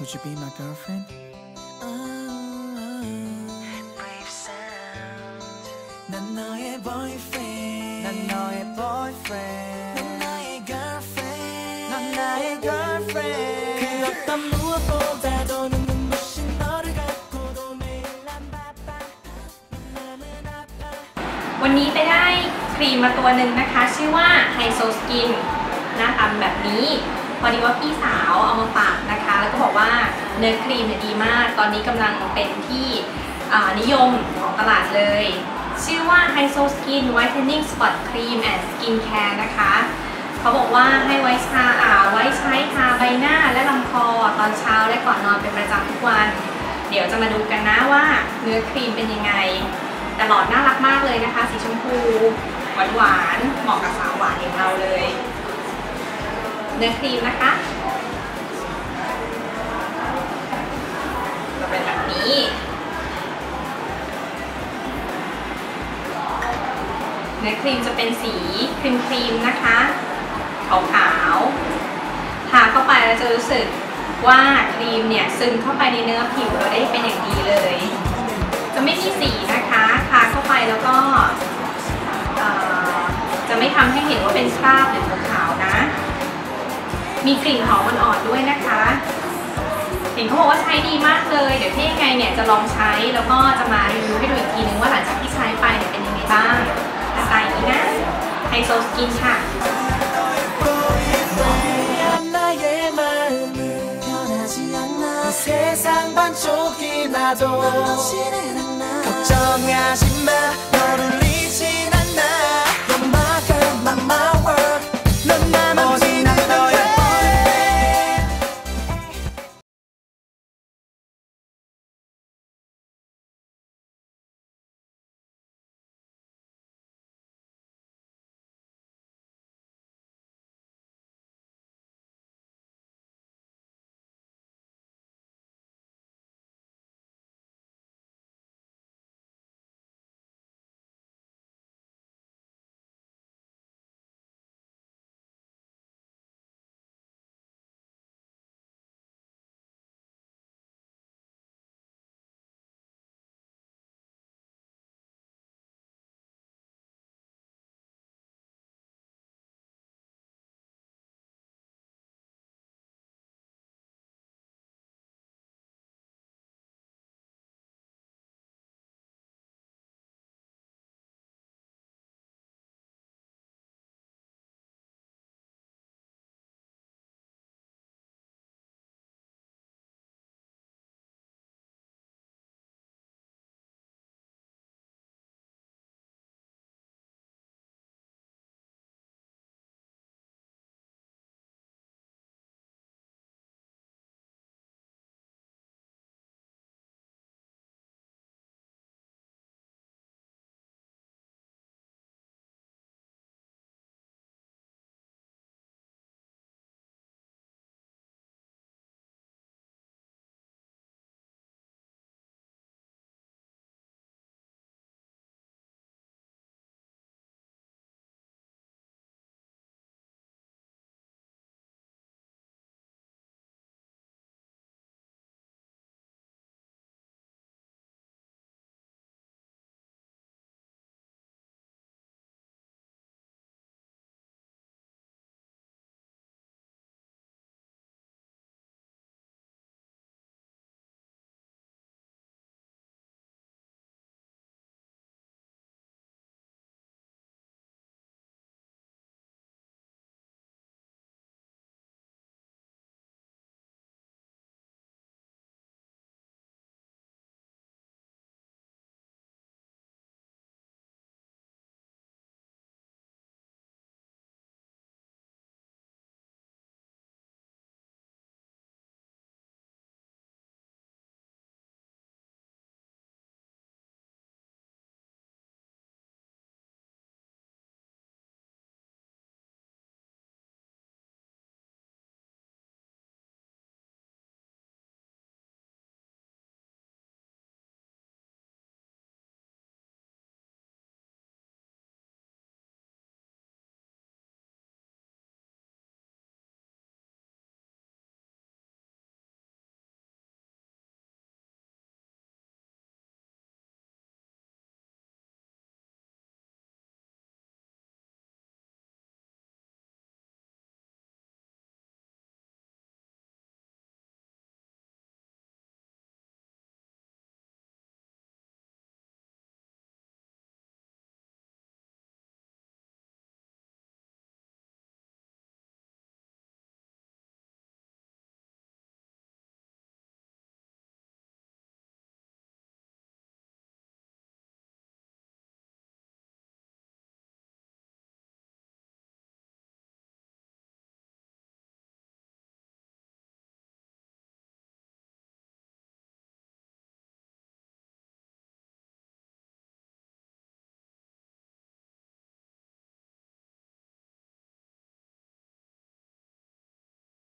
Would you be my girlfriend? 난 너의 boyfriend 난 너의 boyfriend 넌 나의 girlfriend 넌 나의 girlfriend 그 어떤 무엇보다도 눈부신 너를 갖고도 매일 난 바빠 마음은 아파 วันนี้ไปได้ครีมมาตัวหนึ่งนะคะ ชื่อว่าไฮโซสกินหน้าตาแบบนี้ พอดีว่าพี่สาวเอามาฝ เนื้อครีมเนี่ยดีมาก ตอนนี้กำลังเป็นที่นิยมของตลาดเลย ชื่อว่าไฮโซสกิน Whitening Spot Cream and Skin Care นะคะ เขาบอกว่าให้ไว้ชาอ่าไว้ใช้ทาใบหน้าและลำคอตอนเช้าและก่อนนอนเป็นประจำทุกวัน เดี๋ยวจะมาดูกันนะว่าเนื้อครีมเป็นยังไงแต่หลอดน่ารักมากเลยนะคะ สีชมพูหวานหวานๆเหมาะกับสาวหวานอย่างเราเลย เนื้อครีมนะคะ นี้ เนื้อครีมจะเป็นสีครีมครีมนะคะขาวๆทาเข้าไปแล้วจะรู้สึกว่าครีมเนี่ยซึมเข้าไปในเนื้อผิวเราได้เป็นอย่างดีเลย จะไม่มีสีนะคะทาเข้าไปแล้วก็จะไม่ทำให้เห็นว่าเป็นคราบหรือขาวๆนะ มีกลิ่นหอมอ่อนๆด้วยนะคะห็นเขาบอกว่าใช้ดีมากเลย เดี๋ยวที่ยังไงเนี่ยจะลองใช้แล้วก็จะมารีวิวให้ดูอีกทีนึงว่าหลังจากที่ใช้ไปเนี่ยเป็นยังไงบ้างหน้าตาอย่างนี้นะไฮโซสกินค่ะ 나의 마음은 변하지 않아 이 세상 반쪽이 나도 걱정하지 마 너를